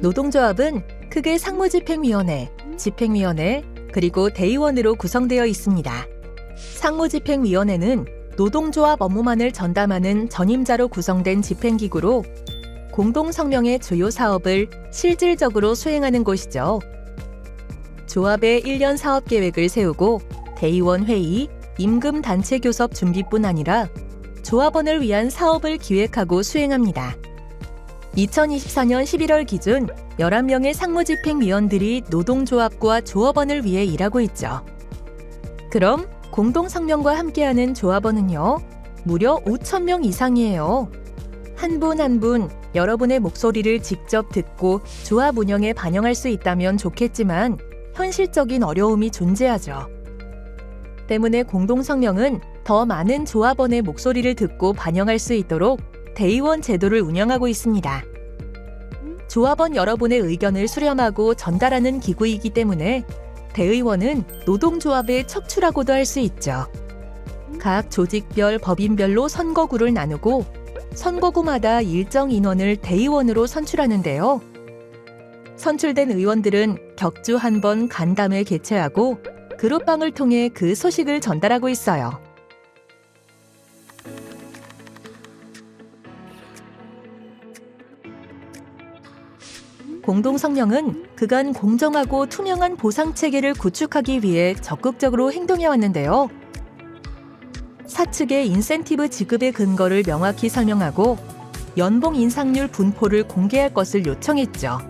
노동조합은 크게 상무집행위원회, 집행위원회, 그리고 대의원으로 구성되어 있습니다. 상무집행위원회는 노동조합 업무만을 전담하는 전임자로 구성된 집행기구로 공동성명의 주요 사업을 실질적으로 수행하는 곳이죠. 조합의 1년 사업 계획을 세우고 대의원 회의, 임금 단체 교섭 준비뿐 아니라 조합원을 위한 사업을 기획하고 수행합니다. 2024년 11월 기준 11명의 상무집행위원들이 노동조합과 조합원을 위해 일하고 있죠. 그럼 공동성명과 함께하는 조합원은요, 무려 5,000명 이상이에요. 한 분 한 분 여러분의 목소리를 직접 듣고 조합 운영에 반영할 수 있다면 좋겠지만 현실적인 어려움이 존재하죠. 때문에 공동성명은 더 많은 조합원의 목소리를 듣고 반영할 수 있도록 대의원 제도를 운영하고 있습니다. 조합원 여러분의 의견을 수렴하고 전달하는 기구이기 때문에 대의원은 노동조합의 척추라고도 할 수 있죠. 각 조직별 법인별로 선거구를 나누고 선거구마다 일정 인원을 대의원으로 선출하는데요. 선출된 의원들은 격주 한 번 간담회 개최하고 그룹방을 통해 그 소식을 전달하고 있어요. 공동성명은 그간 공정하고 투명한 보상 체계를 구축하기 위해 적극적으로 행동해 왔는데요. 사측의 인센티브 지급의 근거를 명확히 설명하고 연봉 인상률 분포를 공개할 것을 요청했죠.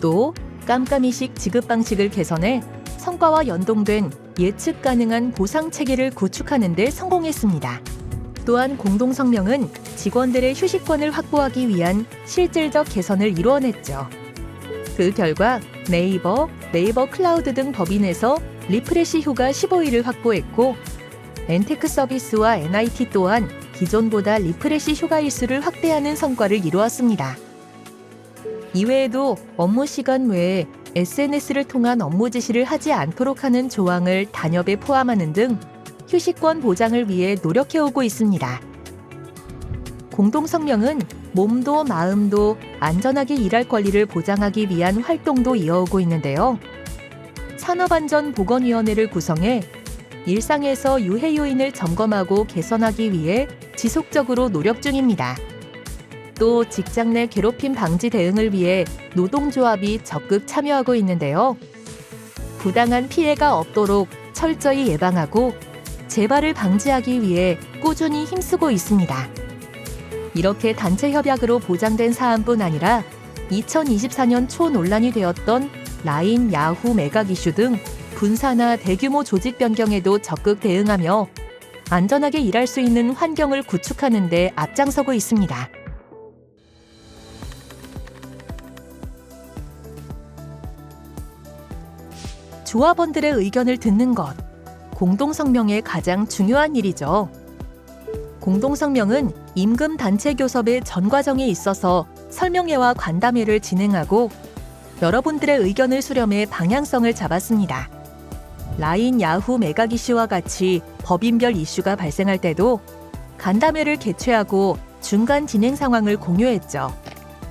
또 깜깜이식 지급 방식을 개선해 성과와 연동된 예측 가능한 보상 체계를 구축하는 데 성공했습니다. 또한 공동성명은 직원들의 휴식권을 확보하기 위한 실질적 개선을 이루어냈죠. 그 결과 네이버, 네이버 클라우드 등 법인에서 리프레시 휴가 15일을 확보했고 엔테크 서비스와 NIT 또한 기존보다 리프레시 휴가 일수를 확대하는 성과를 이루었습니다. 이외에도 업무 시간 외에 SNS를 통한 업무 지시를 하지 않도록 하는 조항을 단협에 포함하는 등 휴식권 보장을 위해 노력해오고 있습니다. 공동성명은 몸도 마음도 안전하게 일할 권리를 보장하기 위한 활동도 이어오고 있는데요. 산업안전보건위원회를 구성해 일상에서 유해 요인을 점검하고 개선하기 위해 지속적으로 노력 중입니다. 또 직장 내 괴롭힘 방지 대응을 위해 노동조합이 적극 참여하고 있는데요. 부당한 피해가 없도록 철저히 예방하고 재발을 방지하기 위해 꾸준히 힘쓰고 있습니다. 이렇게 단체 협약으로 보장된 사안뿐 아니라 2024년 초 논란이 되었던 라인, 야후 매각 이슈 등 분사나 대규모 조직 변경에도 적극 대응하며 안전하게 일할 수 있는 환경을 구축하는 데 앞장서고 있습니다. 조합원들의 의견을 듣는 것, 공동성명의 가장 중요한 일이죠. 공동성명은 임금 단체 교섭의 전 과정에 있어서 설명회와 관담회를 진행하고 여러분들의 의견을 수렴해 방향성을 잡았습니다. 라인, 야후 매각 이슈와 같이 법인별 이슈가 발생할 때도 간담회를 개최하고 중간 진행 상황을 공유했죠.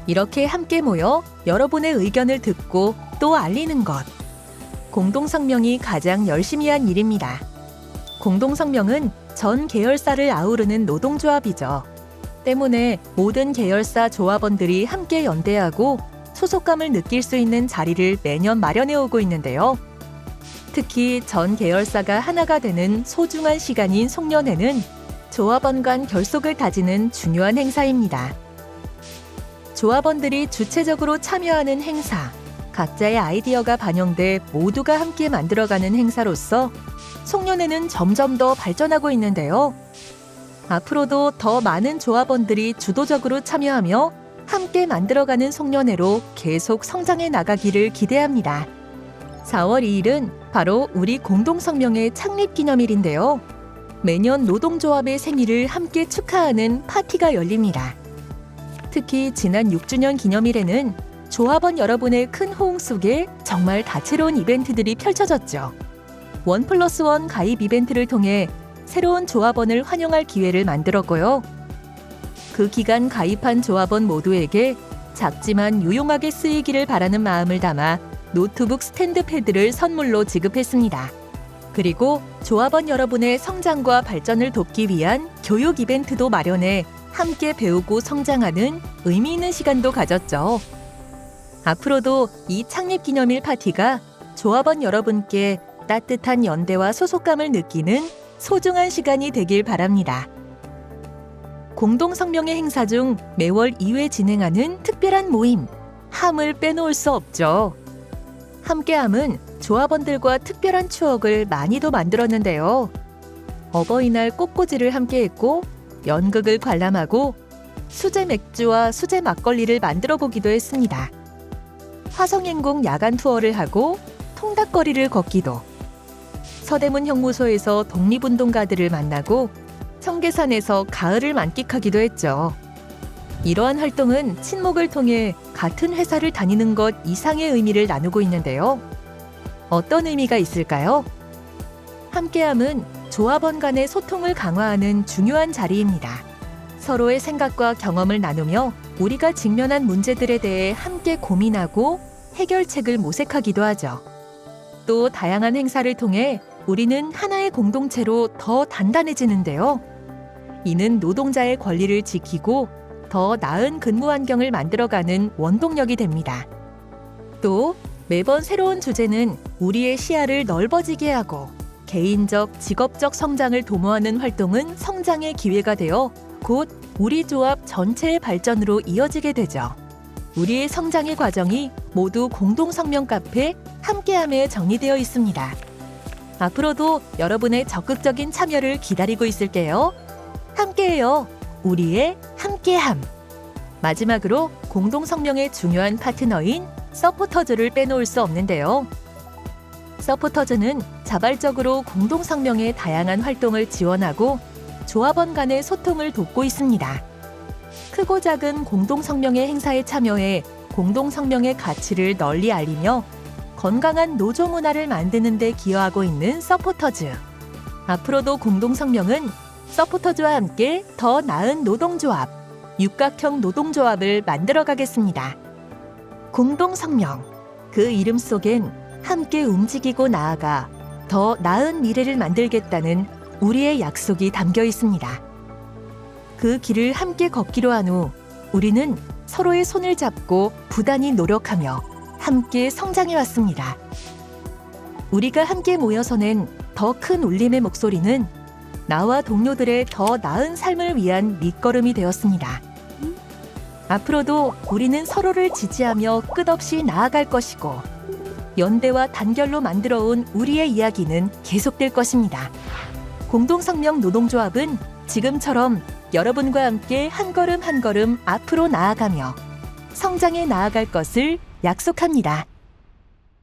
이렇게 함께 모여 여러분의 의견을 듣고 또 알리는 것. 공동성명이 가장 열심히 한 일입니다. 공동성명은 전 계열사를 아우르는 노동조합이죠. 때문에 모든 계열사 조합원들이 함께 연대하고 소속감을 느낄 수 있는 자리를 매년 마련해 오고 있는데요. 특히 전 계열사가 하나가 되는 소중한 시간인 송년회는 조합원 간 결속을 다지는 중요한 행사입니다. 조합원들이 주체적으로 참여하는 행사, 각자의 아이디어가 반영돼 모두가 함께 만들어가는 행사로서 송년회는 점점 더 발전하고 있는데요. 앞으로도 더 많은 조합원들이 주도적으로 참여하며 함께 만들어가는 송년회로 계속 성장해 나가기를 기대합니다. 4월 2일은 바로 우리 공동성명의 창립 기념일인데요. 매년 노동조합의 생일을 함께 축하하는 파티가 열립니다. 특히 지난 6주년 기념일에는 조합원 여러분의 큰 호응 속에 정말 다채로운 이벤트들이 펼쳐졌죠. 원 플러스 원 가입 이벤트를 통해 새로운 조합원을 환영할 기회를 만들었고요. 그 기간 가입한 조합원 모두에게 작지만 유용하게 쓰이기를 바라는 마음을 담아 노트북 스탠드 패드를 선물로 지급했습니다. 그리고 조합원 여러분의 성장과 발전을 돕기 위한 교육 이벤트도 마련해 함께 배우고 성장하는 의미 있는 시간도 가졌죠. 앞으로도 이 창립 기념일 파티가 조합원 여러분께 따뜻한 연대와 소속감을 느끼는 소중한 시간이 되길 바랍니다. 공동 성명의 행사 중 매월 2회 진행하는 특별한 모임, 함을 빼놓을 수 없죠. 함께함은 조합원들과 특별한 추억을 많이도 만들었는데요. 어버이날 꽃꽂이를 함께했고 연극을 관람하고 수제 맥주와 수제 막걸리를 만들어 보기도 했습니다. 화성행궁 야간 투어를 하고 통닭거리를 걷기도 서대문 형무소에서 독립운동가들을 만나고 청계산에서 가을을 만끽하기도 했죠. 이러한 활동은 친목을 통해 같은 회사를 다니는 것 이상의 의미를 나누고 있는데요. 어떤 의미가 있을까요? 함께함은 조합원 간의 소통을 강화하는 중요한 자리입니다. 서로의 생각과 경험을 나누며 우리가 직면한 문제들에 대해 함께 고민하고 해결책을 모색하기도 하죠. 또 다양한 행사를 통해 우리는 하나의 공동체로 더 단단해지는데요. 이는 노동자의 권리를 지키고 더 나은 근무 환경을 만들어가는 원동력이 됩니다. 또 매번 새로운 주제는 우리의 시야를 넓어지게 하고 개인적, 직업적 성장을 도모하는 활동은 성장의 기회가 되어 곧 우리 조합 전체의 발전으로 이어지게 되죠. 우리의 성장의 과정이 모두 공동성명 카페 함께함에 정리되어 있습니다. 앞으로도 여러분의 적극적인 참여를 기다리고 있을게요. 함께해요. 우리의 함께함. 마지막으로 공동성명의 중요한 파트너인 서포터즈를 빼놓을 수 없는데요. 서포터즈는 자발적으로 공동성명의 다양한 활동을 지원하고 조합원 간의 소통을 돕고 있습니다. 크고 작은 공동성명의 행사에 참여해 공동성명의 가치를 널리 알리며 건강한 노조 문화를 만드는 데 기여하고 있는 서포터즈. 앞으로도 공동성명은 서포터즈와 함께 더 나은 노동조합, 육각형 노동조합을 만들어 가겠습니다. 공동성명. 그 이름 속엔 함께 움직이고 나아가 더 나은 미래를 만들겠다는 우리의 약속이 담겨 있습니다. 그 길을 함께 걷기로 한 후 우리는 서로의 손을 잡고 부단히 노력하며 함께 성장해 왔습니다. 우리가 함께 모여서 낸더 큰 울림의 목소리는 나와 동료들의 더 나은 삶을 위한 밑거름이 되었습니다. 앞으로도 우리는 서로를 지지하며 끝없이 나아갈 것이고 연대와 단결로 만들어온 우리의 이야기는 계속될 것입니다. 공동성명 노동조합은 지금처럼 여러분과 함께 한 걸음 한 걸음 앞으로 나아가며 성장해 나아갈 것을 약속합니다.